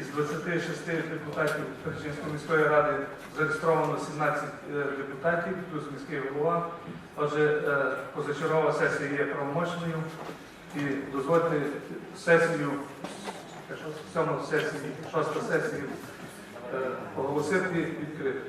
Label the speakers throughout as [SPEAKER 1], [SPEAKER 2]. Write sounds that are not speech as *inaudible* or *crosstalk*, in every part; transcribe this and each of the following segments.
[SPEAKER 1] із 26 депутатів Перечинської міської ради зареєстровано 17 е, депутатів, плюс міський голова. Отже, е, позачергова сесія є правомочною і дозвольте сесію, сьому сесії, шосту сесію е, оголосити відкритою.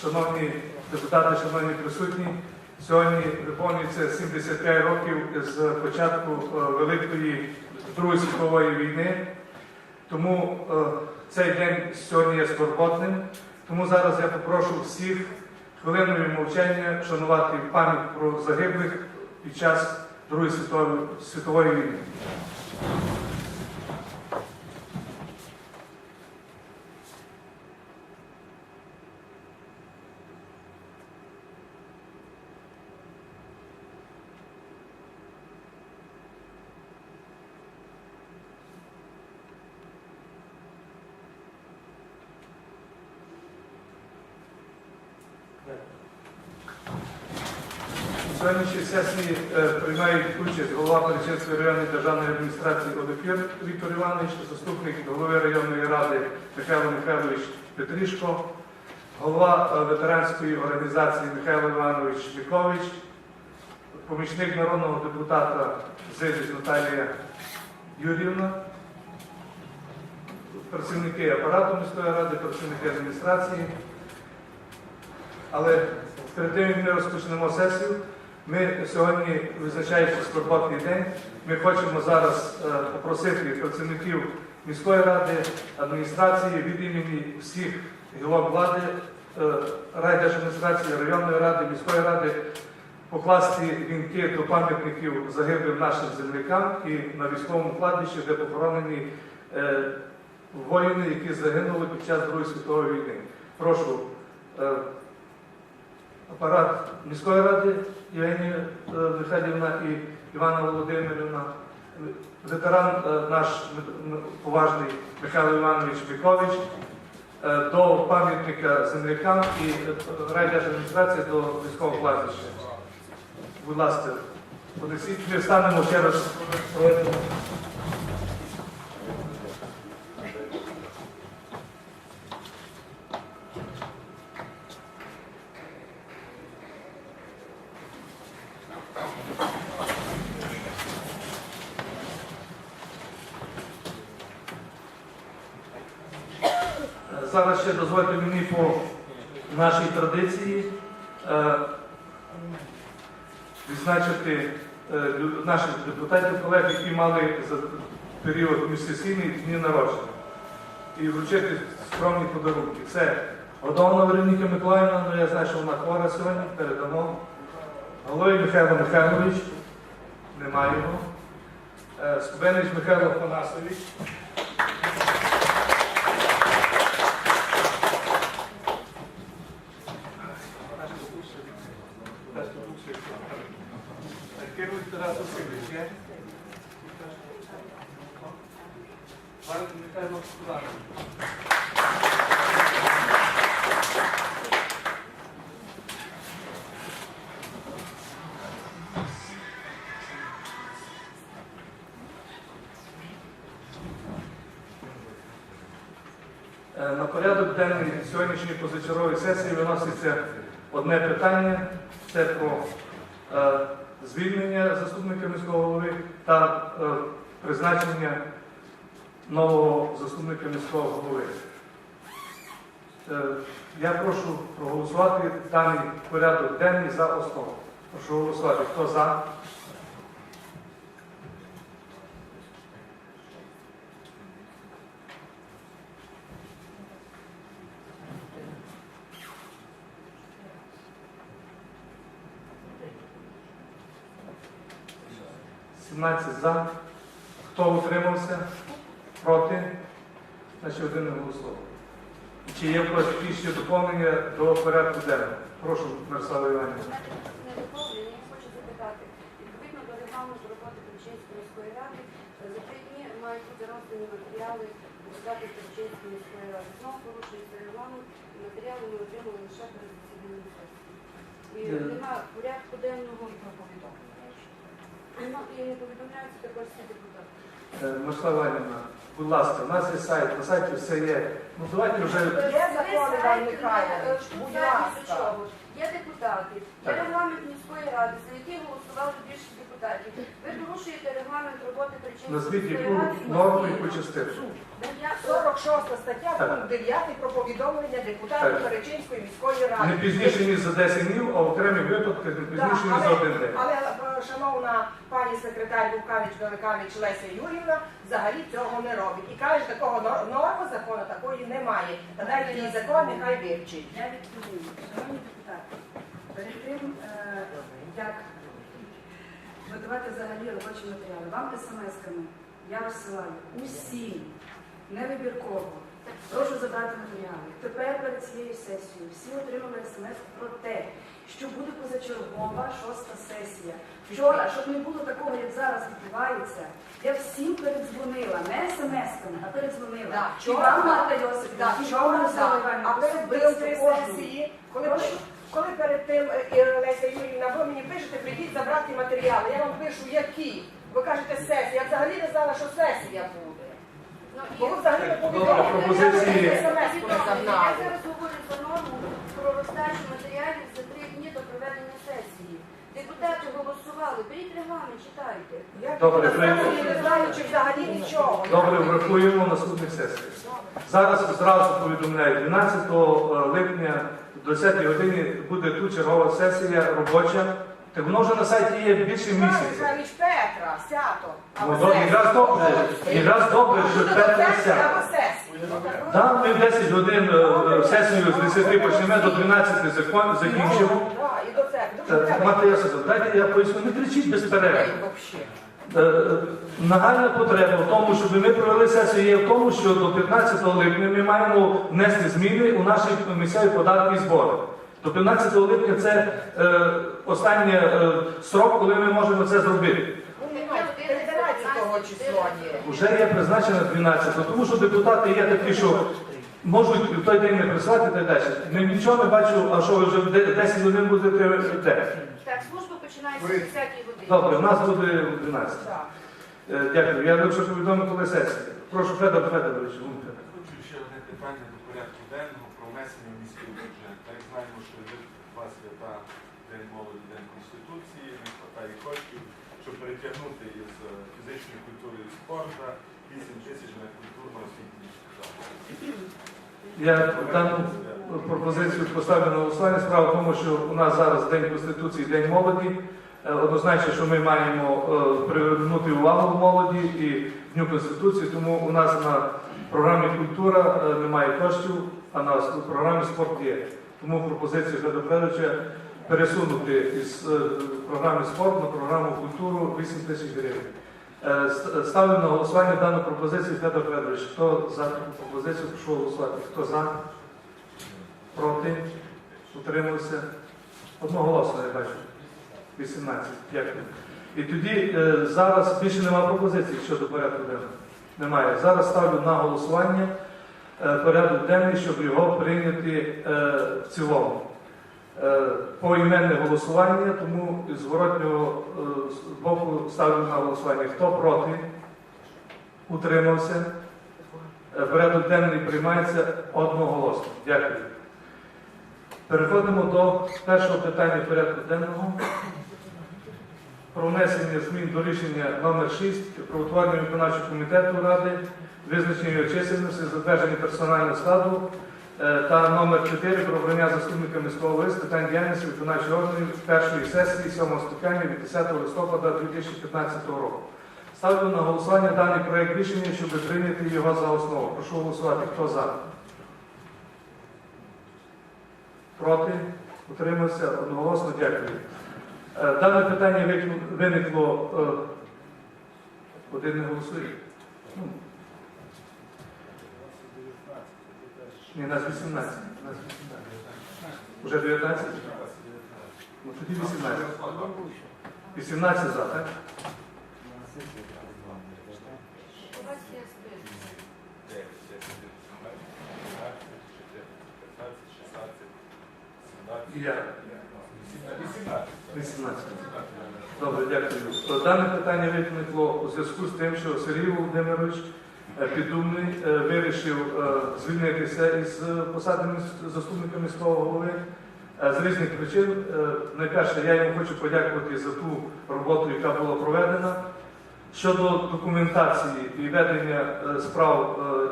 [SPEAKER 1] Шановні депутати, шановні присутні, сьогодні виповнюється 75 років з початку е, Великої Другої світової війни. Тому е, цей день сьогодні є скорботним. Тому зараз я попрошу всіх хвилиною мовчання вшанувати пам'ять про загиблих під час Другої світової війни. Сьогоднішній сесії е, приймають участь голова Перечинської районної державної адміністрації Олефір Віктор Іванович, заступник голови районної ради Михайло Михайлович Петрішко, голова е, ветеранської організації Михайло Іванович Мікович, помічник народного депутата Зиліч Наталія Юрівна, працівники апарату міської ради, працівники адміністрації. Але як ми розпочнемо сесію, ми сьогодні, визначаючи скорботний день, ми хочемо зараз е, попросити працівників міської ради, адміністрації від імені всіх гілок влади, е, райдержадміністрації, районної ради, міської ради покласти вінки до пам'ятників загиблим нашим землякам і на військовому кладбищі, де похоронені е, воїни, які загинули під час Другої світової війни. Прошу. Апарат міської ради Євгенія е, Михайлівна і Івана Володимирівна, ветеран е, наш поважний Михайло Іванович Мікович, е, до пам'ятника землякам і райдержадміністрації до військового кладбища. Будь ласка, понесіть, ми встанемо ще раз. Зараз ще дозвольте мені по нашій традиції е, відзначити е, наших депутатів, колег, які мали за період міжсесійний дні народження. І вручити скромні подарунки. Це Годовна Вероніка Миколаївна, ну я знаю, що вона хвора сьогодні, передамо. Головий Михайло Михайлович, немає його. Е, Скубенич Михайло Панасович. Е, На порядок денний сьогоднішньої позачергової сесії виноситься одне питання. Це про е, звільнення заступника міського голови та е, призначення нового заступника міського голови. Е, я прошу проголосувати даний порядок денний за основу. Прошу голосувати. Хто за? Сімнадцять за. Хто утримався? Проти? Значить, один не голосував. Чи є якісь ще доповнення до порядку денного? Прошу, Мирослава Іванівна.
[SPEAKER 2] Не доповнення, я хочу запитати. Відповідно до регламенту роботи Перечинської міської ради, е, за три дні мають бути роздані матеріали депутатів Перечинської міської ради. Знову порушується регламент, і матеріали ми отримали лише перед засіданням сесії. І
[SPEAKER 1] Е.
[SPEAKER 2] немає порядку денного повідомлення. Нема і не повідомляються також всі депутати.
[SPEAKER 1] Е, Мирослава Іванівна, будь ласка, у нас є сайт, на сайті все є. Ну давайте вже.
[SPEAKER 3] Є закони, Іван
[SPEAKER 2] Е,
[SPEAKER 3] Михайлович, будь ласка.
[SPEAKER 2] Є депутати, є регламент міської ради, за який голосували більше депутатів. Ви порушуєте регламент роботи
[SPEAKER 1] Назвіть
[SPEAKER 2] міської
[SPEAKER 1] яку
[SPEAKER 2] ради.
[SPEAKER 1] норму і яку частину.
[SPEAKER 3] 46 стаття, пункт 9 про повідомлення депутатів Перечинської міської ради.
[SPEAKER 1] Не пізніше, ніж за 10 днів, а в окремих випадках не пізніше, ніж за один
[SPEAKER 3] але,
[SPEAKER 1] день.
[SPEAKER 3] але е, шановна пані секретар Лукавич Великавич Леся Юрівна взагалі цього не робить. І каже, такого нор- норми закону такої немає. Та дайте їй закон, нехай вивчить.
[SPEAKER 4] Я відповім, перед тим, е, як видавати взагалі робочі матеріали, вам смс-ками я розсилаю усім, невибірково. Прошу забрати матеріали. Тепер перед цією сесією всі отримали смс про те, що буде позачергова шоста сесія. Вчора, щоб не було такого, як зараз відбувається, я всім передзвонила, не смс-ками, а передзвонила.
[SPEAKER 3] Так,
[SPEAKER 4] І вам, Марта Йосипівна,
[SPEAKER 3] Так,
[SPEAKER 4] і вам? Мирослава
[SPEAKER 3] А перед сесії, коли,
[SPEAKER 4] Прошу.
[SPEAKER 3] Коли перед тим е, е, Леся Юрівна, ви мені пишете, прийдіть забрати матеріали. Я вам пишу, які. Ви кажете сесія. Я взагалі не знала, що сесія буде.
[SPEAKER 2] Ну,
[SPEAKER 3] Бо ви взагалі не повідомили. Я
[SPEAKER 2] зараз говорю за норму про роздачу матеріалів за три дні до проведення сесії. Депутати голосували, беріть регламент, читайте.
[SPEAKER 3] Я
[SPEAKER 1] Добре, прийняли.
[SPEAKER 3] не знаю, чи взагалі нічого.
[SPEAKER 1] Добре, врахуємо наступних сесій. Зараз зразу повідомляю, 12 липня до 10 годині буде тут чергова сесія робоча. Так воно вже на сайті є більше місяця.
[SPEAKER 3] Петра, сято.
[SPEAKER 1] Ну, до- якраз добре, якраз добре, що Петра. Так, ми в 10 годин е, сесію з 10 почнемо, до 12 закон, закінчимо.
[SPEAKER 3] Так, і до церкви.
[SPEAKER 1] Е,
[SPEAKER 3] Дуже треба.
[SPEAKER 1] Мати дайте я поясню, не кричіть без перерви. Нагальна потреба в тому, щоб ми провели сесію, є в тому, що до 15 липня ми маємо внести зміни у наші місцеві податки і збори. До 15 липня це е, останній е, срок, коли ми можемо це зробити. Вже є призначено 12, тому що депутати є такі, що можуть в той день не працювати та й далі. Ні- Нічого не бачу, а що ви вже де- 10 годин будете де?
[SPEAKER 2] Так, служба починається о 10 годині.
[SPEAKER 1] Добре, у нас буде в 12.
[SPEAKER 3] Так.
[SPEAKER 1] Е, Дякую. Я лише повідомив, коли сесія. Прошу Федор Федорович. Гунька.
[SPEAKER 5] Хочу ще одне питання до порядку денного про внесення в міський бюджет. Так знаємо, що ви у вас свята День молоді, День Конституції, не вистачає коштів, щоб перетягнути із е, фізичної культури і спорту 8 тисяч на культурно-освітні заходи.
[SPEAKER 1] Я дану пропозицію поставлю на голосування. Справа в тому, що у нас зараз День Конституції, День молоді. Е, Однозначно, що ми маємо е, привернути увагу молоді і Дню Конституції, тому у нас на програмі культура е, немає коштів, а на програмі спорт є. Тому пропозиція Федоровича пересунути із програми спорт на програму культуру 8 тисяч гривень. Е, ст- Ставлю на голосування дану пропозицію Федор Федорович. Хто за пропозицію, прошу голосувати. Хто за? Проти? Утримався? Одноголосно, я бачу. 18. Дякую. І тоді е, зараз більше немає пропозицій щодо порядку денного. Немає. Зараз ставлю на голосування е, порядок денний, щоб його прийняти в цілому. Е, поіменне голосування, тому з зворотнього е, боку ставлю на голосування. Хто проти? Утримався. Е, Порядок денний приймається одноголосно. Дякую. Переходимо до першого питання порядку денного. Про внесення змін до рішення номер 6 про утворення виконавчого комітету Ради, визначення чисельності, затвердження персонального складу та номер 4 про обрання заступника міського голови з питань діяльності виконавчих органів першої сесії 7 скликання від 10 листопада 2015 року. Ставлю на голосування даний проект рішення, щоб прийняти його за основу. Прошу голосувати. Хто за? Проти? Утримався? Одноголосно дякую. Е, Дане питання виникло. е, Один не голосує. Ні, нас 18. Нас 18. Уже 19? Ну тоді 18. 18 за, так?
[SPEAKER 2] У вас є список.
[SPEAKER 5] 9, 10, 11, 12, 13, 14, 15, 16,
[SPEAKER 1] І я.
[SPEAKER 5] 18.
[SPEAKER 1] 18. Добре, дякую. Дане питання виникло у зв'язку з тим, що Сергій Володимирович Піддумний е, вирішив е, звільнитися із е, посади заступника міського голови е, з різних причин. Е, Найперше, я йому хочу подякувати за ту роботу, яка була проведена. Щодо документації і ведення е, справ е,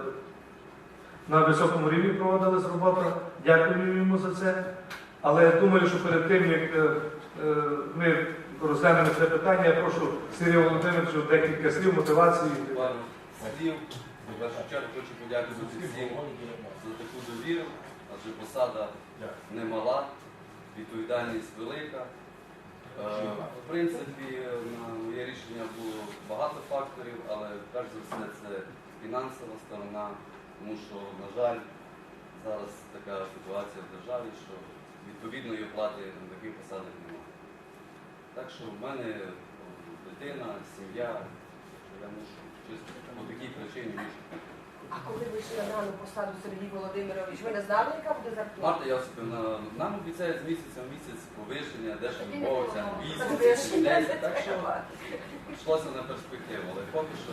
[SPEAKER 1] на високому рівні проводилась робота. Дякую йому за це. Але я думаю, що перед тим, як е, е, ми розглянемо це питання, я прошу Сергія Володимировича декілька слів мотивації.
[SPEAKER 6] Слів. В першу чергу хочу подякувати всім за таку довіру, адже посада немала, відповідальність велика. Е, В принципі, на моє рішення було багато факторів, але перш за все це фінансова сторона, тому що, на жаль, зараз така ситуація в державі, що відповідної оплати на таких посадах немає. Так що в мене е, дитина, сім'я, я мушу по такій причині.
[SPEAKER 3] А коли ви йшли на посаду Сергій Володимирович, ви не знали, яка буде зарплата?
[SPEAKER 6] Марта Йосипівна, нам обіцяють з місяця в місяць
[SPEAKER 3] Так
[SPEAKER 6] бізнесу,
[SPEAKER 3] ви ж
[SPEAKER 6] людей.
[SPEAKER 3] не
[SPEAKER 6] Так що йшлося на перспективу, але поки що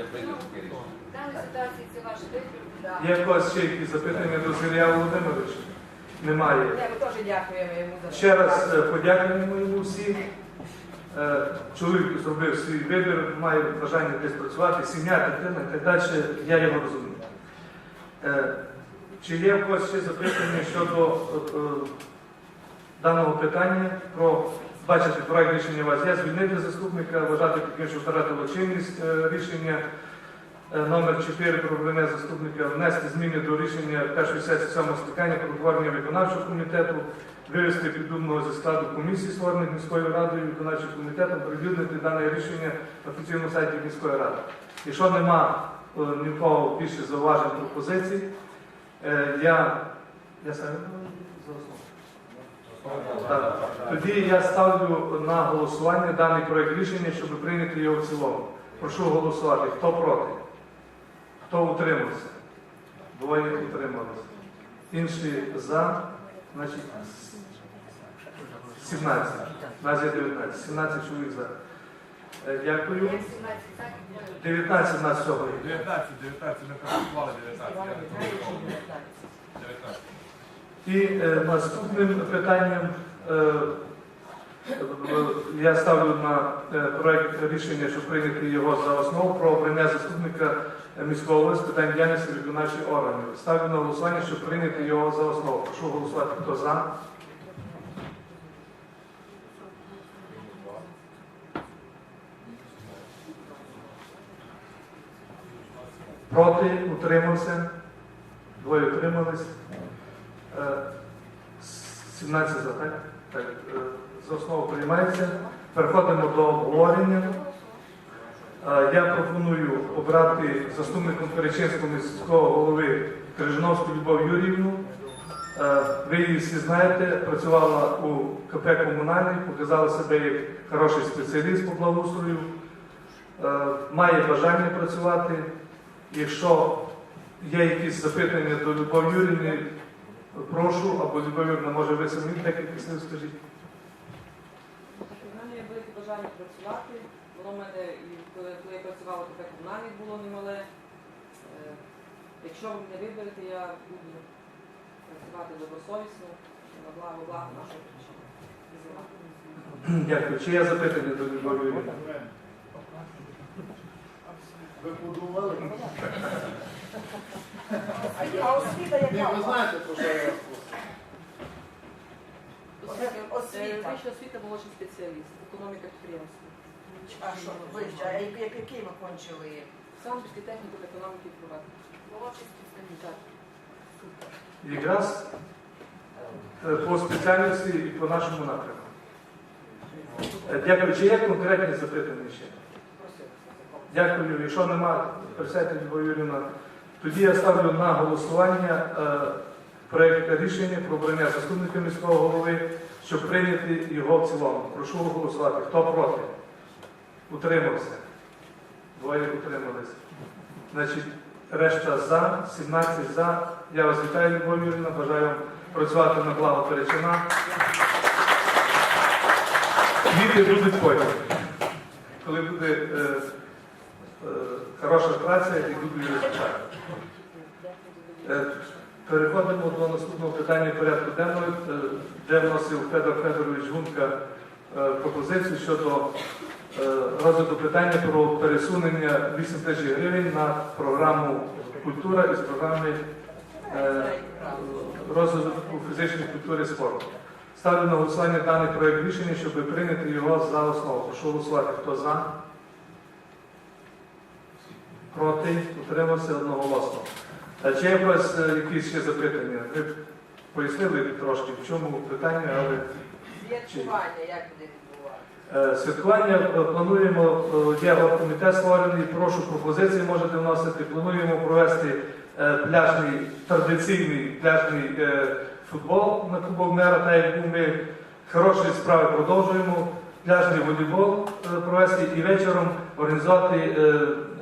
[SPEAKER 6] я прийняв таке рішення.
[SPEAKER 2] В даній ситуації це ваш вибір.
[SPEAKER 3] Да.
[SPEAKER 1] Є в когось ще якісь запитання до Сергія Володимировича? Немає.
[SPEAKER 3] Ми теж дякуємо йому за
[SPEAKER 1] Ще раз е, подякуємо йому всім. Е, Чоловік зробив свій вибір, має бажання десь працювати, сім'я, дитина і так далі. Я його розумію. Е, Чи є в когось ще запитання щодо е, даного питання про бачите, проект рішення вас є, звільнити заступника, вважати таким, що втратило чинність рішення номер 4 про обрання заступника, внести зміни до рішення першої сесії самого скликання про утворення виконавчого комітету, вивести піддумного зі складу комісії, створених міською радою виконавчим комітетом, прилюднити дане рішення на офіційному сайті міської ради. Якщо нема е, ні в кого більше зауважень пропозицій, е, я, я основу. Так. Тоді я ставлю на голосування даний проект рішення, щоб прийняти його в цілому. Прошу голосувати. Хто проти? Хто утримався? Двоє утрималися. Інші за, значить 17. Нас є 19. 17 чоловік за. Е, Дякую.
[SPEAKER 2] Як 17 так, двоє.
[SPEAKER 1] 19 нас всього. є.
[SPEAKER 5] 19, 19, ми працювали 19.
[SPEAKER 3] Іван Михайлович і 19.
[SPEAKER 5] 19.
[SPEAKER 1] І е, наступним питанням е, е, я ставлю на е, проект рішення, щоб прийняти його за основу про обрання заступника міського голови з питань діяльності виконавчих органів. Ставлю на голосування, щоб прийняти його за основу. Прошу голосувати, хто за. Проти, утримався. Двоє утримались. Е, 17 за так? Так, е, за основу приймається. Переходимо до обговорення. Я пропоную обрати заступником Перечинського міського голови Крижановську Любов Юріївну. Е, Ви її всі знаєте, працювала у КП комунальний, показала себе як хороший спеціаліст по благоустрою, Е, має бажання працювати. Якщо є якісь запитання до Любов Юрівни, прошу, або Любов Юрівна, може ви самі декілька слів скажіть.
[SPEAKER 7] У мене є велике бажання працювати. Воно мене, і коли, коли я працювала, таке комунальне було немале. Е, Якщо ви мене виберете, я буду працювати добросовісно на благо благо нашого причини.
[SPEAKER 1] Дякую. Чи є запитання до Любов
[SPEAKER 8] Ви подумали?
[SPEAKER 3] А освіта
[SPEAKER 8] Ні,
[SPEAKER 3] яка?
[SPEAKER 8] ви знаєте, про що я вас просив.
[SPEAKER 7] Освіта.
[SPEAKER 3] Освіта.
[SPEAKER 7] Вища освіта молодший спеціаліст, економіка підприємства.
[SPEAKER 3] А що, вище, а які, які ви кончили?
[SPEAKER 7] Сам після техніку економіки і.
[SPEAKER 1] Якраз е, по спеціальності і по нашому напрямку. Е, Дякую. Чи є конкретні запитання ще? Дякую. Якщо нема, присядьте, Любов Юрівна. Тоді я ставлю на голосування е, проект рішення про обрання заступника міського голови, щоб прийняти його в цілому. Прошу голосувати. Хто проти? Утримався. Двоє утримались. Значить, решта за, 17 за. Я вас вітаю, Любов Юрівна. Бажаю вам працювати на благо Перечина. Квіти будуть потім. Коли буде е, е, хороша праця і будуть результати. Е, Переходимо до наступного питання порядку денного, е, де вносив Федор Федорович Гунка е, пропозицію щодо розгляду питання про пересунення 8 тисяч гривень на програму культура із програми е, розвитку фізичної культури і спорту. Ставлю на голосування даний проект рішення, щоб прийняти його за основу. Прошу голосувати. Хто за? Проти? Утримався одноголосно. А чи є у вас е, якісь ще запитання? Ви пояснили трошки, в чому питання, але
[SPEAKER 3] Відчування, як буде?
[SPEAKER 1] Е, Святкування е, плануємо, е, є комітет створений, прошу пропозиції можете вносити. Плануємо провести е, пляжний, традиційний пляжний футбол на Кубок Мера, так як ми хороші справи продовжуємо. Пляжний волейбол провести і вечором організувати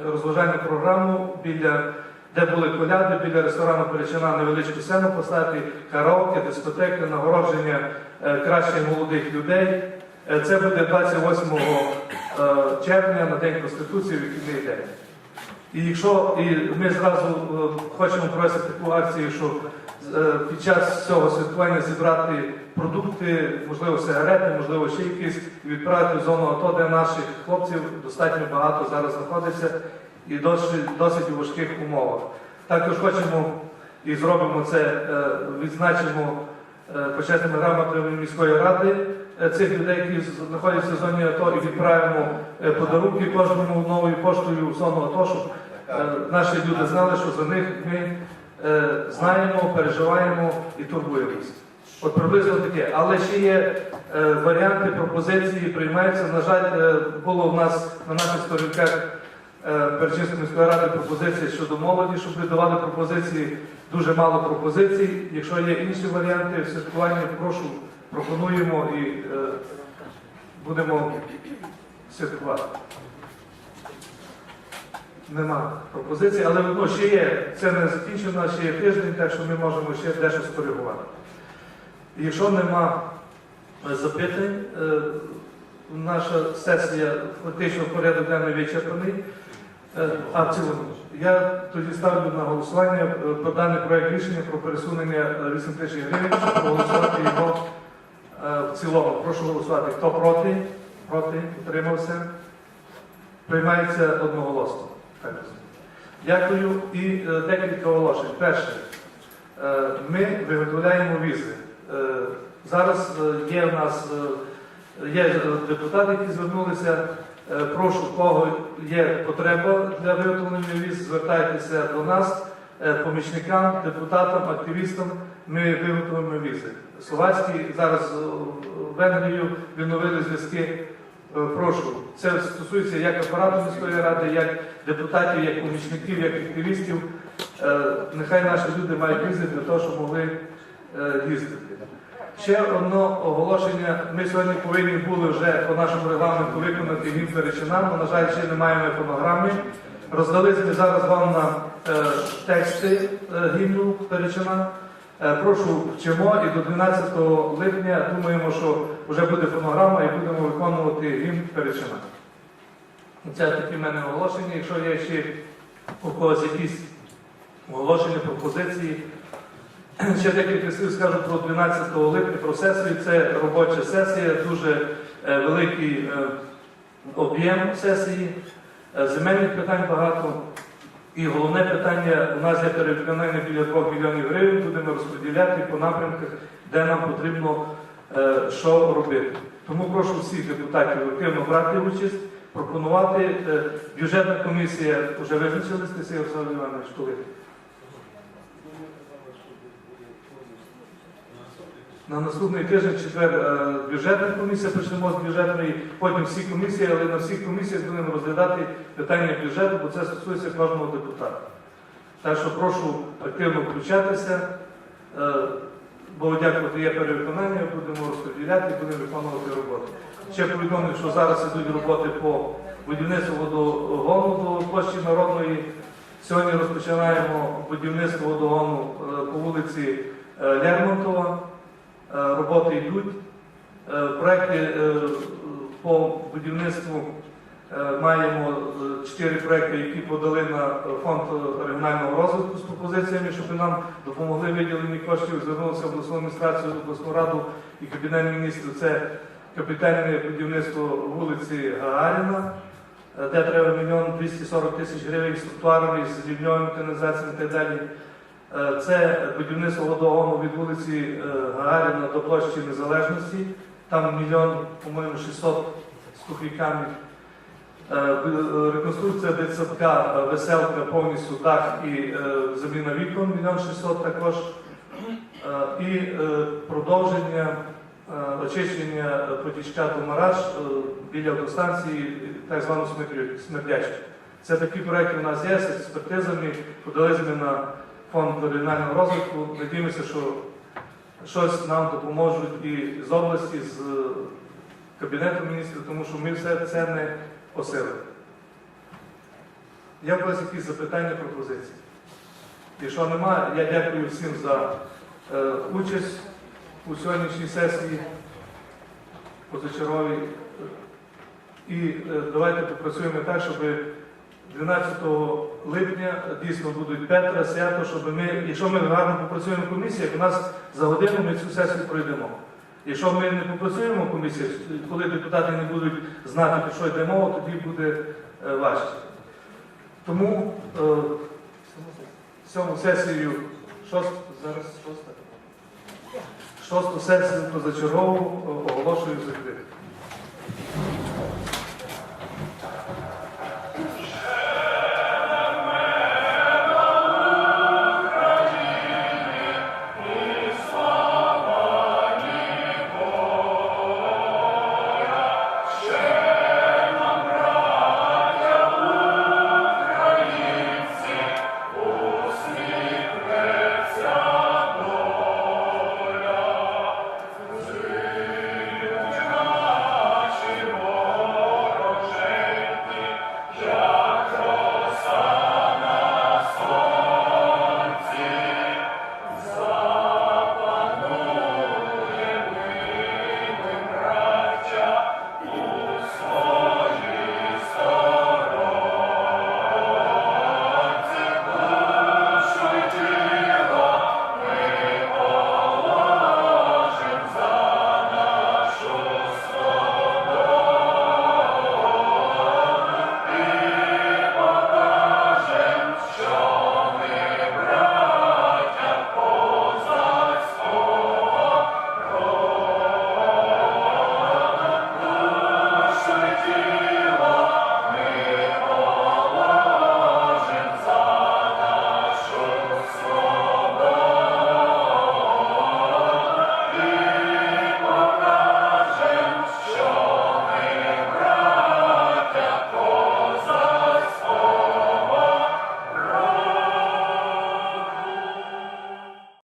[SPEAKER 1] розважальну програму біля. Де були коляди біля ресторану Перечина невеличку сцену поставити, караоке, дискотеки, нагородження кращих молодих людей. Е, Це буде 28 е, червня на День Конституції, вихідний день. І якщо і ми зразу е, хочемо провести таку акцію, що під час цього святкування зібрати продукти, можливо, сигарети, можливо, ще якісь, відправити в зону АТО, де наших хлопців достатньо багато зараз знаходиться і досить, досить у важких умовах. Також хочемо і зробимо це, відзначимо почесними грамотами міської ради цих людей, які знаходяться в зоні АТО, і відправимо е, подарунки кожному новою поштою в зону АТО, щоб е, наші люди знали, що за них ми е, знаємо, переживаємо і турбуємося. От приблизно таке. Але ще є е, варіанти, пропозиції, приймаються. На жаль, е, було в нас на наших сторінках е, Перечинської міської ради пропозиції щодо молоді, щоб ви давали пропозиції. Дуже мало пропозицій. Якщо є інші варіанти святкування, прошу, пропонуємо і е, будемо святкувати. Нема пропозицій, але ну, ще є, це не закінчено, ще є тиждень, так що ми можемо ще дещо скоригувати. Якщо нема запитань, е, наша сесія фактично порядок денний вичерпаний. Е, А цілому, я тоді ставлю на голосування е, даний проект рішення про пересунення е, 8 тисяч гривень, щоб проголосувати його в цілому. Прошу голосувати. Хто проти? Проти? Утримався? Приймається одноголосно. Дякую. І е, декілька оголошень. Перше, е, ми виготовляємо візи. Е, Зараз е, є в нас е, є е, депутати, які звернулися Е, Прошу, кого є потреба для виготовлення віз, звертайтеся до нас, е, помічникам, депутатам, активістам. Ми виготовимо візи. Словацький зараз е, Венгрію відновили зв'язки. Е, Прошу, це стосується як апарату міської ради, як депутатів, як помічників, як активістів. Е, Нехай наші люди мають візи для того, щоб могли е, їздити. Ще одне оголошення. Ми сьогодні повинні були вже по нашому регламенту виконати гімн Перечина, але, на жаль, ще не маємо фонограми. Роздали ми зараз вам на е, тексти е, гімну Перечина. Е, прошу вчимо і до 12 липня думаємо, що вже буде фонограма і будемо виконувати гімн Перечина. Це такі в мене оголошення. Якщо є ще у когось якісь оголошення, пропозиції. *clears throat* Ще декілька слів скажу про 12 липня, про сесію. Це робоча сесія, дуже е, великий е, об'єм сесії, земельних питань багато. І головне питання у нас є перевиконання біля 2 мільйонів гривень, будемо розподіляти по напрямках, де нам потрібно е, що робити. Тому прошу всіх депутатів активно брати участь, пропонувати. Е, Бюджетна комісія вже визначилася, Олександр Іванович, коли? На наступний тиждень, четвер, е, бюджетна комісія, почнемо з бюджетної, потім всі комісії, але на всіх комісіях будемо розглядати питання бюджету, бо це стосується кожного депутата. Так що прошу активно включатися, е, бо дякувати є перевиконання, будемо розподіляти, будемо виконувати роботу. Ще повідомлю, що зараз ідуть роботи по будівництву водогону до площі Народної. Сьогодні розпочинаємо будівництво водогону е, по вулиці Лермонтова. Е, Роботи йдуть. Е, Проекти е, по будівництву маємо чотири проекти, які подали на фонд регіонального розвитку з пропозиціями, щоб нам допомогли виділені коштів. Звернулися в обласну адміністрацію, обласну раду і кабінет міністрів. Це капітальне будівництво вулиці Гагаріна, де треба мільйон 240 тисяч гривень з тротуарами, з рівньовими каналізаціями і так далі. Е, Це будівництво водогону від вулиці е, Гагаріна до площі Незалежності. Там мільйон, по-моєму, 600 з копійками. Реконструкція дитсадка е, веселка повністю дах і заміна вікон мільйон 600 також. І продовження очищення потічка до Мараш е, біля автостанції, так звану смердячку. Це такі проекти у нас є з експертизами, подали ми на фонд регіонального розвитку. Надіємося, що щось нам допоможуть і з області, з Кабінету міністрів, тому що ми все це не посилили. Є у вас якісь запитання, пропозиції? Якщо немає, я дякую всім за е, участь у сьогоднішній сесії позачерговій. І е, давайте попрацюємо так, щоб 12 липня дійсно будуть Петра, свято, щоб ми, якщо ми гарно попрацюємо в комісіях, у нас за годину ми цю сесію пройдемо. Якщо ми не попрацюємо в комісіях, коли депутати не будуть знати, про що йде мова, тоді буде е, важче. Тому е, сьому сесію, шост, зараз шоста, шосту сесію позачергову е, оголошую закритою.